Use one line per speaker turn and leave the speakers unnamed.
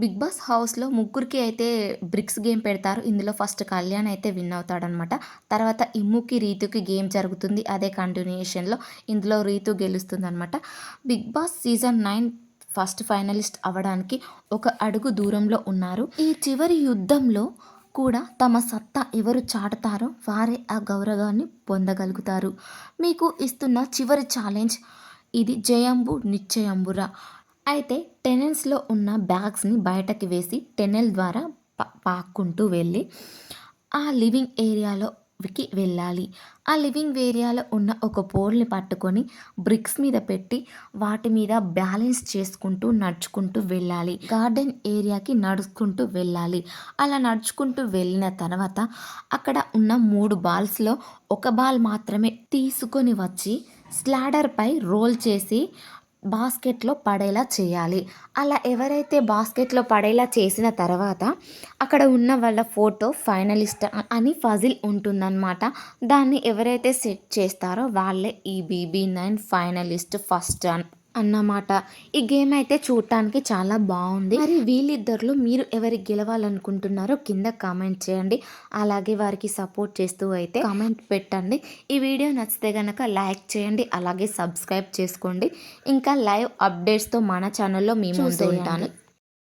Big boss హౌస్లో ముగ్గురికి అయితే బ్రిక్స్ గేమ్ పెడతారు. ఇందులో ఫస్ట్ కళ్యాణ్ అయితే విన్ అవుతాడనమాట తర్వాత ఇమ్ముకి రీతుకి గేమ్ జరుగుతుంది. అదే కంటిన్యూషన్లో ఇందులో రీతు గెలుస్తుంది అనమాట Bigg Boss season nine first finalist అవ్వడానికి ఒక అడుగు దూరంలో ఉన్నారు. ఈ చివరి యుద్ధంలో కూడా తమ సత్తా ఎవరు చాటుతారో వారే ఆ గౌరవాన్ని పొందగలుగుతారు. మీకు ఇస్తున్న చివరి ఛాలెంజ్ ఇది జయంబు నిశ్చయంబురా. అయితే టెనెల్స్లో ఉన్న బ్యాగ్స్ని బయటకి వేసి టెనెల్ ద్వారా పా- పాక్కుంటూ వెళ్ళి ఆ లివింగ్ ఏరియాలోకి వెళ్ళాలి. ఆ లివింగ్ ఏరియాలో ఉన్న ఒక పోల్ని పట్టుకొని బ్రిక్స్ మీద పెట్టి వాటి మీద బ్యాలెన్స్ చేసుకుంటూ నడుచుకుంటూ వెళ్ళాలి. గార్డెన్ ఏరియాకి నడుచుకుంటూ వెళ్ళాలి. అలా నడుచుకుంటూ వెళ్ళిన తర్వాత అక్కడ ఉన్న మూడు బాల్స్లో ఒక బాల్ మాత్రమే తీసుకొని వచ్చి స్లాడర్పై రోల్ చేసి బాస్కెట్లో పడేలా చేయాలి. అలా ఎవరైతే బాస్కెట్లో పడేలా చేసిన తర్వాత అక్కడ ఉన్న వాళ్ళ ఫోటో ఫైనలిస్ట్ అని ఫజిల్ ఉంటుందన్నమాట. దాన్ని ఎవరైతే సెట్ చేస్తారో వాళ్ళే ఈ బీబీ నైన్ ఫైనలిస్ట్ ఫస్ట్ అన్ అన్నమాట. ఈ గేమ్ అయితే చూడటానికి చాలా బాగుంది. మరి వీళ్ళిద్దరిలో మీరు ఎవరి గెలవాలనుకుంటున్నారో కింద కామెంట్ చేయండి. అలాగే వారికి సపోర్ట్ చేస్తూ అయితే కామెంట్ పెట్టండి. ఈ వీడియో నచ్చితే కనుక లైక్ చేయండి. అలాగే సబ్స్క్రైబ్ చేసుకోండి. ఇంకా లైవ్ అప్డేట్స్తో మన ఛానల్లో మేము ఉంటాను.